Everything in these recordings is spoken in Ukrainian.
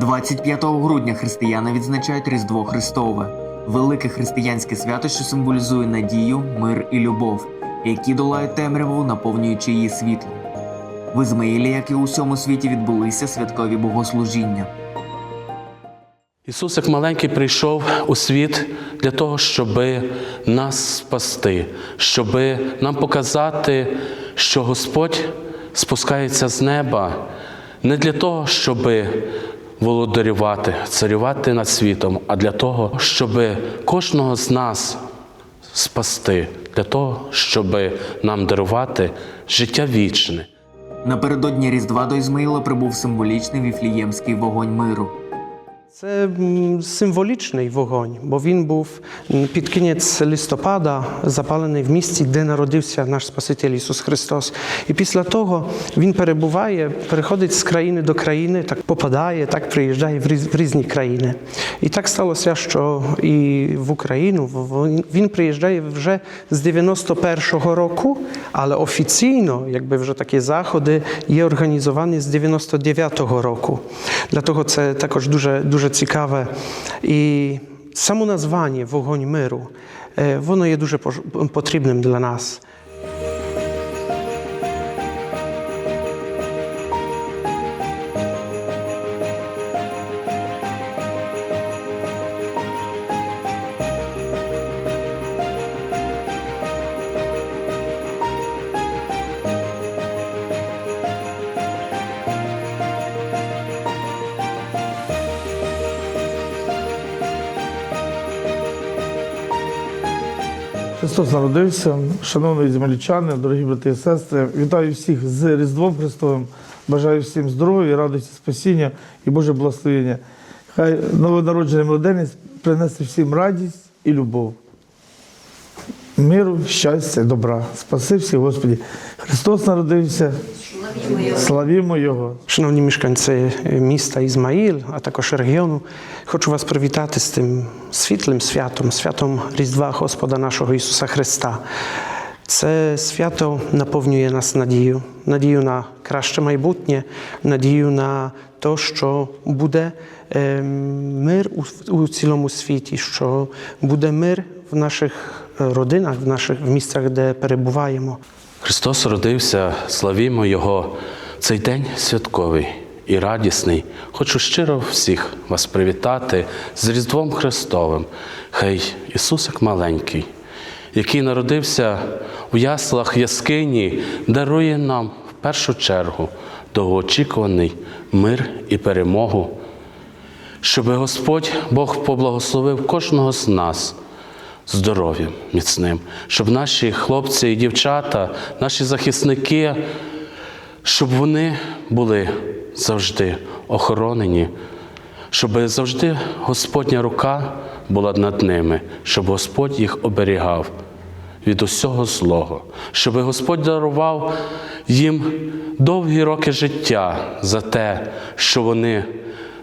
25 грудня християни відзначають Різдво Христове, велике християнське свято, що символізує надію, мир і любов, які долають темряву, наповнюючи її світлом. В Ізмаїлі, як і у всьому світі, відбулися святкові богослужіння. Ісус, як маленький, прийшов у світ для того, щоб нас спасти, щоб нам показати, що Господь спускається з неба не для того, щоб володарювати, царювати над світом, а для того, щоб кожного з нас спасти, для того, щоб нам дарувати життя вічне. Напередодні Різдва до Ізмаїла прибув символічний віфліємський вогонь миру. Це символічний вогонь, бо він був під кінець листопада запалений в місті, де народився наш Спаситель Ісус Христос. І після того він перебуває, переходить з країни до країни, так попадає, так приїжджає в різні країни. І так сталося, що і в Україну він- приїжджає вже з 91-го року, але офіційно, якби вже такі заходи, є організовані з 99-го року. Для того це також дуже, дуже цікаве. І само названня Вогонь миру, е, воно є дуже пож- потрібним для нас. Христос народився, шановні землячани, дорогі брати і сестри. Вітаю всіх з Різдвом Христовим. Бажаю всім здоров'я, радості, спасіння і Боже благословення. Хай новонароджений младенець принесе всім радість і любов. Миру, щастя, добра. Спаси всіх, Господі. Христос народився. Славімо Його. Шановні мешканці міста Ізмаїл, а також регіону, хочу вас привітати з тим світлим святом, святом Різдва Господа нашого Ісуса Христа. Це свято наповнює нас надію, надію на краще майбутнє, надію на те, що буде ем, мир у, у цілому світі, що буде мир в наших е, родинах, в наших в місцях, де перебуваємо. Христос родився, славімо Його. Цей день святковий і радісний. Хочу щиро всіх вас привітати з Різдвом Христовим. Хай Ісус, як маленький, який народився у яслах яскині, дарує нам в першу чергу довгоочікуваний мир і перемогу, щоб Господь Бог поблагословив кожного з нас здоров'ям міцним, щоб наші хлопці і дівчата, наші захисники, щоб вони були завжди охоронені, щоб завжди Господня рука була над ними, щоб Господь їх оберігав від усього злого, щоб Господь дарував їм довгі роки життя за те, що вони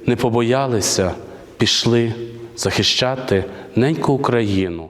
не побоялися, пішли захищати неньку Україну.